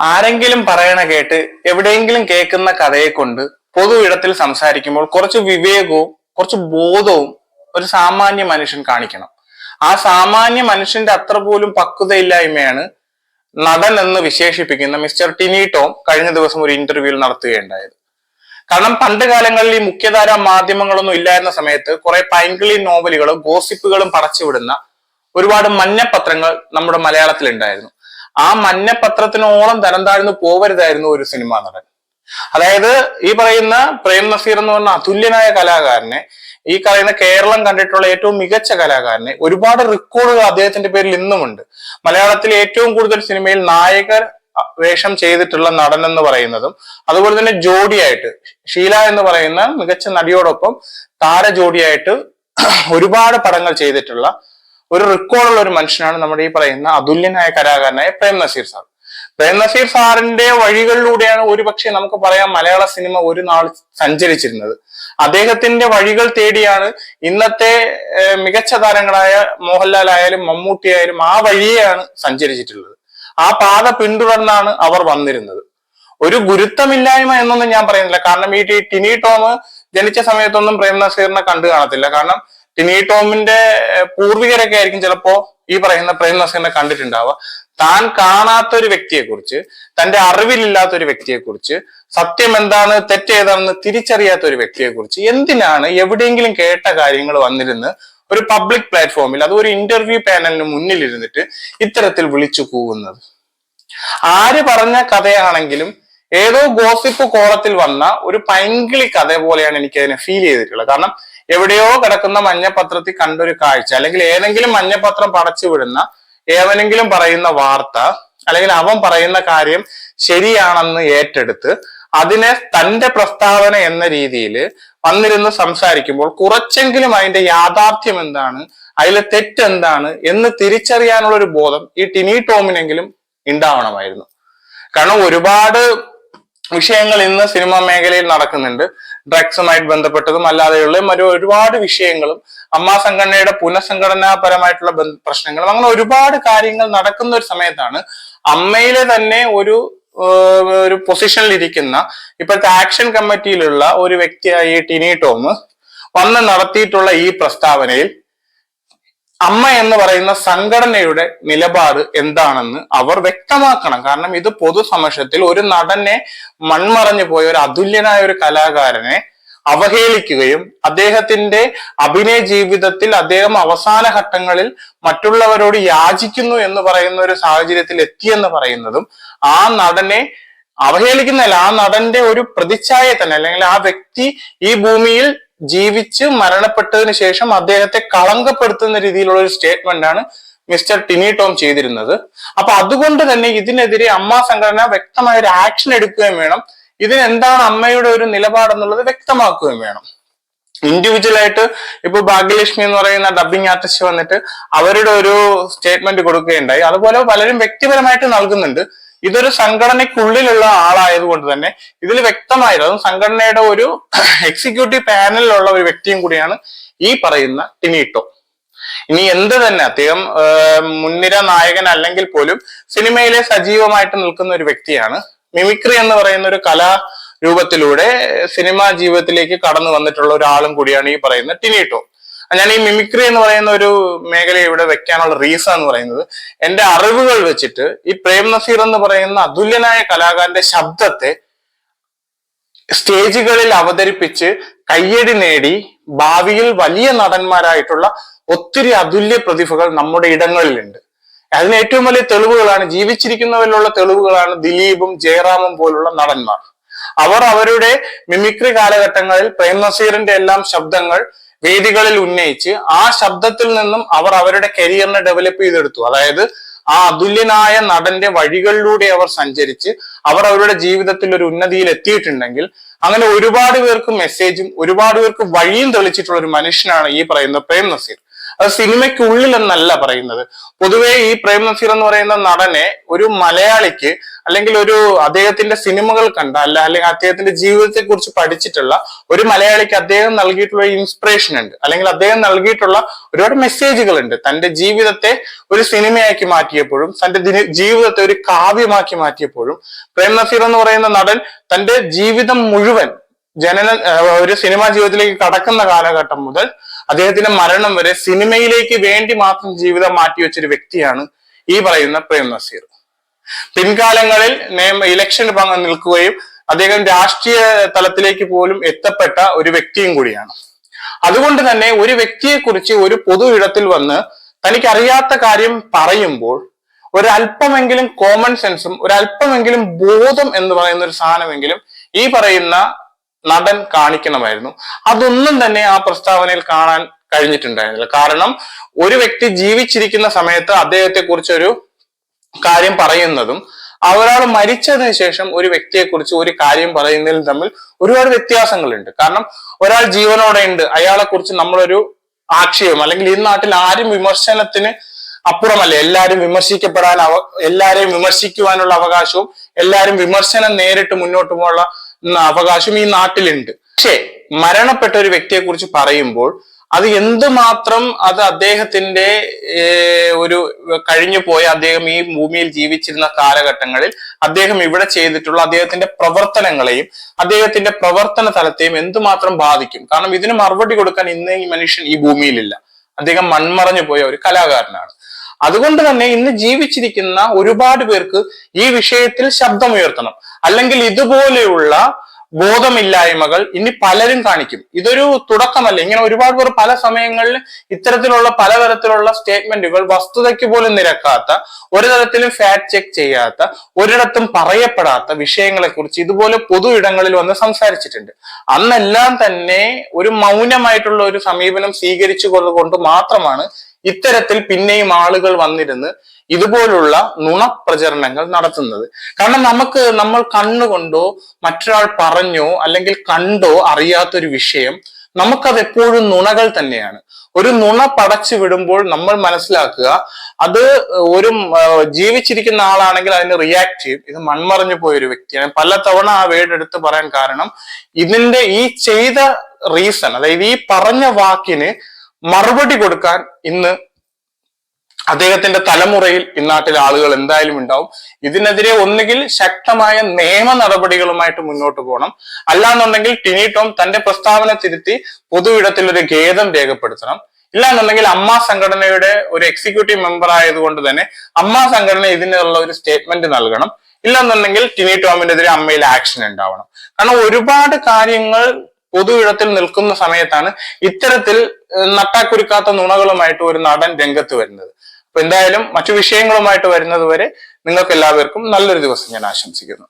ആരെങ്കിലും പറയണ കേട്ട് എവിടെയെങ്കിലും കേൾക്കുന്ന കഥയെ കൊണ്ട് പൊതു ഇടത്തിൽ സംസാരിക്കുമ്പോൾ കുറച്ച് വിവേകവും കുറച്ച് ബോധവും ഒരു സാമാന്യ മനുഷ്യൻ കാണിക്കണം. ആ സാമാന്യ മനുഷ്യന്റെ അത്ര പോലും പക്വതയില്ലായ്മയാണ് നടൻ എന്ന് വിശേഷിപ്പിക്കുന്ന മിസ്റ്റർ ടിനി ടോം കഴിഞ്ഞ ദിവസം ഒരു ഇന്റർവ്യൂവിൽ നടത്തുകയുണ്ടായത്. കാരണം പണ്ട് കാലങ്ങളിൽ ഈ മുഖ്യധാര മാധ്യമങ്ങളൊന്നും ഇല്ലായിരുന്ന സമയത്ത് കുറെ പൈങ്കിളി നോവലുകളും ഗോസിപ്പുകളും പടച്ചുവിടുന്ന ഒരുപാട് മഞ്ഞപത്രങ്ങൾ നമ്മുടെ മലയാളത്തിൽ ഉണ്ടായിരുന്നു ആ മഞ്ഞപ്പത്രത്തിനോളം തരം താഴ്ന്നു പോവരുതായിരുന്നു ഒരു സിനിമാ നടൻ. അതായത് ഈ പറയുന്ന പ്രേം നസീർ എന്ന് പറഞ്ഞ അതുല്യനായ കലാകാരനെ ഈ പറയുന്ന കേരളം കണ്ടിട്ടുള്ള ഏറ്റവും മികച്ച കലാകാരനെ ഒരുപാട് റെക്കോർഡുകൾ അദ്ദേഹത്തിന്റെ പേരിൽ ഇന്നുമുണ്ട്. മലയാളത്തിൽ ഏറ്റവും കൂടുതൽ സിനിമയിൽ നായകർ വേഷം ചെയ്തിട്ടുള്ള നടൻ എന്ന് പറയുന്നതും അതുപോലെ തന്നെ ജോഡിയായിട്ട് ഷീല എന്ന് പറയുന്ന മികച്ച നടിയോടൊപ്പം താര ജോഡിയായിട്ട് ഒരുപാട് പടങ്ങൾ ചെയ്തിട്ടുള്ള ഒരു റെക്കോർഡുള്ള ഒരു മനുഷ്യനാണ് നമ്മുടെ ഈ പറയുന്ന അതുല്യനായ കലാകാരനായ പ്രേം നസീർ സാർ. പ്രേം നസീർ സാറിന്റെ വഴികളിലൂടെയാണ് ഒരുപക്ഷെ നമുക്ക് പറയാം മലയാള സിനിമ ഒരു നാൾ സഞ്ചരിച്ചിരുന്നത്. അദ്ദേഹത്തിന്റെ വഴികൾ തേടിയാണ് ഇന്നത്തെ മികച്ച താരങ്ങളായ മോഹൻലാൽ ആയാലും മമ്മൂട്ടി ആയാലും ആ വഴിയെയാണ് സഞ്ചരിച്ചിട്ടുള്ളത്. ആ പാത പിന്തുടർന്നാണ് അവർ വന്നിരുന്നത്. ഒരു ഗുരുത്വമില്ലായ്മ എന്നൊന്നും ഞാൻ പറയുന്നില്ല. കാരണം ഈ ടിനി ടോം ജനിച്ച സമയത്തൊന്നും പ്രേം നസീറിനെ കണ്ടു കാണത്തില്ല. കാരണം ടിനി ടോമിന്റെ പൂർവികരൊക്കെ ആയിരിക്കും ചിലപ്പോ ഈ പറയുന്ന പ്രേം നസീറിനെ കണ്ടിട്ടുണ്ടാവുക. താൻ കാണാത്ത ഒരു വ്യക്തിയെ കുറിച്ച് തന്റെ അറിവിലില്ലാത്ത ഒരു വ്യക്തിയെ കുറിച്ച് സത്യം എന്താണ് തെറ്റേതാണെന്ന് തിരിച്ചറിയാത്ത ഒരു വ്യക്തിയെ കുറിച്ച് എന്തിനാണ് എവിടെയെങ്കിലും കേട്ട കാര്യങ്ങൾ വന്നിരുന്ന് ഒരു പബ്ലിക് പ്ലാറ്റ്ഫോമിൽ അത് ഒരു ഇന്റർവ്യൂ പാനലിന് മുന്നിൽ ഇരുന്നിട്ട് ഇത്തരത്തിൽ വിളിച്ചു കൂവുന്നത്? ആര് പറഞ്ഞ കഥയാണെങ്കിലും ഏതോ ഗോസിപ്പ് കോളത്തിൽ വന്ന ഒരു പൈങ്കിളി കഥ പോലെയാണ് എനിക്ക് അതിനെ ഫീൽ ചെയ്തിട്ടുള്ളത്. കാരണം എവിടെയോ കിടക്കുന്ന മഞ്ഞപത്രത്തിൽ കണ്ടൊരു കാഴ്ച അല്ലെങ്കിൽ ഏതെങ്കിലും മഞ്ഞപത്രം പടച്ചു വിടുന്ന ഏവനെങ്കിലും പറയുന്ന വാർത്ത അല്ലെങ്കിൽ അവൻ പറയുന്ന കാര്യം ശരിയാണെന്ന് ഏറ്റെടുത്ത് അതിനെ തന്റെ പ്രസ്താവന എന്ന രീതിയിൽ വന്നിരുന്ന് സംസാരിക്കുമ്പോൾ കുറച്ചെങ്കിലും അതിന്റെ യാഥാർത്ഥ്യം എന്താണ് അതിലെ തെറ്റെന്താണ് എന്ന് തിരിച്ചറിയാനുള്ള ഒരു ബോധം ഈ ടിനി ടോമിനെങ്കിലും ഉണ്ടാവണമായിരുന്നു. കാരണം ഒരുപാട് വിഷയങ്ങൾ ഇന്ന് സിനിമാ മേഖലയിൽ നടക്കുന്നുണ്ട്. ഡ്രഗ്സുമായിട്ട് ബന്ധപ്പെട്ടതും അല്ലാതെയുള്ള മറ്റു ഒരുപാട് വിഷയങ്ങളും അമ്മ സംഘടനയുടെ പുനഃസംഘടനാപരമായിട്ടുള്ള പ്രശ്നങ്ങളും അങ്ങനെ ഒരുപാട് കാര്യങ്ങൾ നടക്കുന്ന ഒരു സമയത്താണ് അമ്മയിലെ തന്നെ ഒരു ഒരു പൊസിഷനിൽ ഇരിക്കുന്ന ഇപ്പോഴത്തെ ആക്ഷൻ കമ്മിറ്റിയിലുള്ള ഒരു വ്യക്തിയായ ടിനി ടോം വന്ന് നടത്തിയിട്ടുള്ള ഈ പ്രസ്താവനയിൽ അമ്മ എന്ന് പറയുന്ന സംഘടനയുടെ നിലപാട് എന്താണെന്ന് അവർ വ്യക്തമാക്കണം. കാരണം ഇത് പൊതുസമക്ഷത്തിൽ ഒരു നടനെ മൺമറഞ്ഞു പോയ ഒരു അതുല്യനായ ഒരു കലാകാരനെ അവഹേളിക്കുകയും അദ്ദേഹത്തിന്റെ അഭിനയ ജീവിതത്തിൽ അദ്ദേഹം അവസാന ഘട്ടങ്ങളിൽ മറ്റുള്ളവരോട് യാചിക്കുന്നു എന്ന് പറയുന്ന ഒരു സാഹചര്യത്തിൽ എത്തിയെന്ന് പറയുന്നതും ആ നടനെ അവഹേളിക്കുന്നതല്ല ആ നടന്റെ ഒരു പ്രതിച്ഛായ തന്നെ അല്ലെങ്കിൽ ആ വ്യക്തി ഈ ഭൂമിയിൽ ജീവിച്ച് മരണപ്പെട്ടതിന് ശേഷം അദ്ദേഹത്തെ കളങ്കപ്പെടുത്തുന്ന രീതിയിലുള്ള ഒരു സ്റ്റേറ്റ്മെന്റ് ആണ് മിസ്റ്റർ ടിനി ടോം ചെയ്തിരുന്നത്. അപ്പൊ അതുകൊണ്ട് തന്നെ ഇതിനെതിരെ അമ്മ സംഘടന വ്യക്തമായ ഒരു ആക്ഷൻ എടുക്കുകയും വേണം. ഇതിനെന്താണ് അമ്മയുടെ ഒരു നിലപാടെന്നുള്ളത് വ്യക്തമാക്കുകയും വേണം. ഇൻഡിവിജ്വൽ ആയിട്ട് ഇപ്പൊ ഭാഗ്യലക്ഷ്മി എന്ന് പറയുന്ന ഡബിങ് ആർട്ടിസ്റ്റ് വന്നിട്ട് അവരുടെ ഒരു സ്റ്റേറ്റ്മെന്റ് കൊടുക്കുകയുണ്ടായി. അതുപോലെ പലരും വ്യക്തിപരമായിട്ട് നൽകുന്നുണ്ട്. ഇതൊരു സംഘടനയ്ക്കുള്ളിലുള്ള ആളായതുകൊണ്ട് തന്നെ ഇതിൽ വ്യക്തമായിരുന്നു സംഘടനയുടെ ഒരു എക്സിക്യൂട്ടീവ് പാനലിലുള്ള ഒരു വ്യക്തിയും കൂടിയാണ് ഈ പറയുന്ന ടിനീട്ടോ ഇനി എന്ത് തന്നെ അദ്ദേഹം മുൻനിര നായകൻ അല്ലെങ്കിൽ പോലും സിനിമയിലെ സജീവമായിട്ട് നിൽക്കുന്ന ഒരു വ്യക്തിയാണ്. മിമിക്രി എന്ന് പറയുന്ന ഒരു കലാ രൂപത്തിലൂടെ സിനിമാ ജീവിതത്തിലേക്ക് കടന്നു വന്നിട്ടുള്ള ഒരാളും കൂടിയാണ് ഈ പറയുന്ന ടിനീട്ടോ. ഞാൻ ഈ മിമിക്രി എന്ന് പറയുന്ന ഒരു മേഖല ഇവിടെ വെക്കാനുള്ള റീസൺ എന്ന് പറയുന്നത് എന്റെ അറിവുകൾ വെച്ചിട്ട് ഈ പ്രേം നസീർ എന്ന് പറയുന്ന അതുല്യനായ കലാകാരന്റെ ശബ്ദത്തെ സ്റ്റേജുകളിൽ അവതരിപ്പിച്ച് കയ്യടി നേടി ഭാവിയിൽ വലിയ നടന്മാരായിട്ടുള്ള ഒത്തിരി അതുല്യ പ്രതിഭകൾ നമ്മുടെ ഇടങ്ങളിലുണ്ട്. അതിന് ഏറ്റവും വലിയ തെളിവുകളാണ് ജീവിച്ചിരിക്കുന്നവരിലുള്ള തെളിവുകളാണ് ദിലീപും ജയറാമും പോലുള്ള നടന്മാർ. അവർ അവരുടെ മിമിക്രി കാലഘട്ടങ്ങളിൽ പ്രേം നസീറിന്റെ എല്ലാം ശബ്ദങ്ങൾ വേദികളിൽ ഉന്നയിച്ച് ആ ശബ്ദത്തിൽ നിന്നും അവർ അവരുടെ കരിയറിനെ ഡെവലപ്പ് ചെയ്തെടുത്തു. അതായത് ആ അതുല്യനായ നടന്റെ വഴികളിലൂടെ അവർ സഞ്ചരിച്ച് അവർ അവരുടെ ജീവിതത്തിൽ ഒരു ഉന്നതിയിൽ എത്തിയിട്ടുണ്ടെങ്കിൽ അങ്ങനെ ഒരുപാട് പേർക്ക് മെസ്സേജും ഒരുപാട് പേർക്ക് വഴിയും തെളിച്ചിട്ടുള്ള ഒരു മനുഷ്യനാണ് ഈ പറയുന്ന പ്രേം നസീർ. അത് സിനിമയ്ക്കുള്ളിൽ എന്നല്ല പറയുന്നത്. പൊതുവെ ഈ പ്രേം നസീർ എന്ന് പറയുന്ന നടനെ ഒരു മലയാളിക്ക് അല്ലെങ്കിൽ ഒരു അദ്ദേഹത്തിന്റെ സിനിമകൾ കണ്ട അല്ല അല്ലെങ്കിൽ അദ്ദേഹത്തിന്റെ ജീവിതത്തെ കുറിച്ച് പഠിച്ചിട്ടുള്ള ഒരു മലയാളിക്ക് അദ്ദേഹം നൽകിയിട്ടുള്ള ഇൻസ്പിറേഷൻ ഉണ്ട്. അല്ലെങ്കിൽ അദ്ദേഹം നൽകിയിട്ടുള്ള ഒരുപാട് മെസ്സേജുകൾ ഉണ്ട്. തന്റെ ജീവിതത്തെ ഒരു സിനിമയാക്കി മാറ്റിയപ്പോഴും തന്റെ ജീവിതത്തെ ഒരു കാവ്യമാക്കി മാറ്റിയപ്പോഴും പ്രേം നസീർ എന്ന് പറയുന്ന നടൻ തന്റെ ജീവിതം മുഴുവൻ ജനന ഒരു സിനിമാ ജീവിതത്തിലേക്ക് കടക്കുന്ന കാലഘട്ടം മുതൽ അദ്ദേഹത്തിന്റെ മരണം വരെ സിനിമയിലേക്ക് വേണ്ടി മാത്രം ജീവിതം മാറ്റിവെച്ചൊരു വ്യക്തിയാണ് ഈ പറയുന്ന പ്രേം നസീർ. പിൻകാലങ്ങളിൽ ഇലക്ഷൻ പങ്ക് നിൽക്കുകയും അദ്ദേഹം രാഷ്ട്രീയ തലത്തിലേക്ക് പോലും എത്തപ്പെട്ട ഒരു വ്യക്തിയും കൂടിയാണ്. അതുകൊണ്ട് തന്നെ ഒരു വ്യക്തിയെ കുറിച്ച് ഒരു പൊതു ഇടത്തിൽ വന്ന് തനിക്കറിയാത്ത കാര്യം പറയുമ്പോൾ ഒരല്പമെങ്കിലും കോമൺ സെൻസും ഒരല്പമെങ്കിലും ബോധം എന്ന് പറയുന്ന ഒരു സാധനമെങ്കിലും ഈ പറയുന്ന നടൻ കാണിക്കണമായിരുന്നു. അതൊന്നും തന്നെ ആ പ്രസ്താവനയിൽ കാണാൻ കഴിഞ്ഞിട്ടുണ്ടായിരുന്നില്ല. കാരണം ഒരു വ്യക്തി ജീവിച്ചിരിക്കുന്ന സമയത്ത് അദ്ദേഹത്തെ കുറിച്ചൊരു കാര്യം പറയുന്നതും ഒരാൾ മരിച്ചതിന് ശേഷം ഒരു വ്യക്തിയെക്കുറിച്ച് ഒരു കാര്യം പറയുന്നതിൽ തമ്മിൽ ഒരുപാട് വ്യത്യാസങ്ങളുണ്ട്. കാരണം ഒരാൾ ജീവനോടെ ഉണ്ട് അയാളെ കുറിച്ച് നമ്മളൊരു ആക്ഷേപം അല്ലെങ്കിൽ ഈ നാട്ടിൽ ആരും വിമർശനത്തിന് അപ്പുറമല്ല. എല്ലാവരും വിമർശിക്കപ്പെടാൻ അവ എല്ലാരെയും വിമർശിക്കുവാനുള്ള അവകാശവും എല്ലാവരും വിമർശനം നേരിട്ട് മുന്നോട്ട് പോകാനുള്ള അവകാശം ഈ നാട്ടിലുണ്ട്. പക്ഷേ മരണപ്പെട്ട ഒരു വ്യക്തിയെ കുറിച്ച് പറയുമ്പോൾ അത് എന്തുമാത്രം അത് അദ്ദേഹത്തിന്റെ ഒരു കഴിഞ്ഞു പോയ അദ്ദേഹം ഈ ഭൂമിയിൽ ജീവിച്ചിരുന്ന കാലഘട്ടങ്ങളിൽ അദ്ദേഹം ഇവിടെ ചെയ്തിട്ടുള്ള അദ്ദേഹത്തിന്റെ പ്രവർത്തനങ്ങളെയും അദ്ദേഹത്തിന്റെ പ്രവർത്തന തലത്തെയും എന്തുമാത്രം ബാധിക്കും? കാരണം ഇതിന് മറുപടി കൊടുക്കാൻ ഇന്ന് ഈ മനുഷ്യൻ ഈ ഭൂമിയിലില്ല. അദ്ദേഹം മൺമറഞ്ഞു പോയ ഒരു കലാകാരനാണ്. അതുകൊണ്ട് തന്നെ ഇന്ന് ജീവിച്ചിരിക്കുന്ന ഒരുപാട് പേർക്ക് ഈ വിഷയത്തിൽ ശബ്ദമുയർത്തണം. അല്ലെങ്കിൽ ഇതുപോലെയുള്ള ബോധമില്ലായ്മകൾ ഇനി പലരും കാണിക്കും. ഇതൊരു തുടക്കമല്ല. ഇങ്ങനെ ഒരുപാട് പേർ പല സമയങ്ങളിൽ ഇത്തരത്തിലുള്ള പലതരത്തിലുള്ള സ്റ്റേറ്റ്മെന്റുകൾ വസ്തുതയ്ക്ക് പോലും നിരക്കാത്ത ഒരു തരത്തിലും ഫാക്ട് ചെക്ക് ചെയ്യാത്ത ഒരിടത്തും പറയപ്പെടാത്ത വിഷയങ്ങളെ കുറിച്ച് ഇതുപോലെ പൊതു ഇടങ്ങളിൽ വന്ന് സംസാരിച്ചിട്ടുണ്ട്. അന്നെല്ലാം തന്നെ ഒരു മൗനമായിട്ടുള്ള ഒരു സമീപനം സ്വീകരിച്ചു കൊണ്ട് മാത്രമാണ് ഇത്തരത്തിൽ പിന്നെയും ആളുകൾ വന്നിരുന്ന് ഇതുപോലുള്ള നുണപ്രചരണങ്ങൾ നടത്തുന്നത്. കാരണം നമുക്ക് നമ്മൾ കണ്ണുകൊണ്ടോ മറ്റൊരാൾ പറഞ്ഞോ അല്ലെങ്കിൽ കണ്ടോ അറിയാത്തൊരു വിഷയം നമുക്കത് എപ്പോഴും നുണകൾ തന്നെയാണ്. ഒരു നുണ പടച്ചു വിടുമ്പോൾ നമ്മൾ മനസ്സിലാക്കുക അത് ഒരു ജീവിച്ചിരിക്കുന്ന ആളാണെങ്കിൽ അതിന് റിയാക്ട് ചെയ്യും. ഇത് മൺമറഞ്ഞു പോയൊരു വ്യക്തിയാണ്. പല തവണ ആ വേർഡ് എടുത്ത് പറയാൻ കാരണം ഇതിന്റെ ഈ ചെയ്ത റീസൺ അതായത് ഈ പറഞ്ഞ വാക്കിന് മറുപടി കൊടുക്കാൻ ഇന്ന് അദ്ദേഹത്തിന്റെ തലമുറയിൽ ഇന്നാട്ടിലെ ആളുകൾ എന്തായാലും ഉണ്ടാവും. ഇതിനെതിരെ ഒന്നുകിൽ ശക്തമായ നിയമ നടപടികളുമായിട്ട് മുന്നോട്ട് പോകണം. അല്ലാന്നുണ്ടെങ്കിൽ ടിനി ടോം തന്റെ പ്രസ്താവന തിരുത്തി പൊതുവിടത്തിൽ ഒരു ഖേദം രേഖപ്പെടുത്തണം. ഇല്ലാന്നുണ്ടെങ്കിൽ അമ്മ സംഘടനയുടെ ഒരു എക്സിക്യൂട്ടീവ് മെമ്പർ ആയതുകൊണ്ട് തന്നെ അമ്മ സംഘടന ഇതിനുള്ള ഒരു സ്റ്റേറ്റ്മെന്റ് നൽകണം. ഇല്ലാന്നുണ്ടെങ്കിൽ ടിനി ടോമിനെതിരെ അമ്മയിൽ ആക്ഷൻ ഉണ്ടാവണം. കാരണം ഒരുപാട് കാര്യങ്ങൾ പൊതു ഇടത്തിൽ നിൽക്കുന്ന സമയത്താണ് ഇത്തരത്തിൽ നട്ടാക്കുരുക്കാത്ത നുണകളുമായിട്ട് ഒരു നടൻ രംഗത്ത് വരുന്നത്. അപ്പൊ എന്തായാലും മറ്റു വിഷയങ്ങളുമായിട്ട് വരുന്നത് വരെ നിങ്ങൾക്ക് എല്ലാവർക്കും നല്ലൊരു ദിവസം ഞാൻ ആശംസിക്കുന്നു.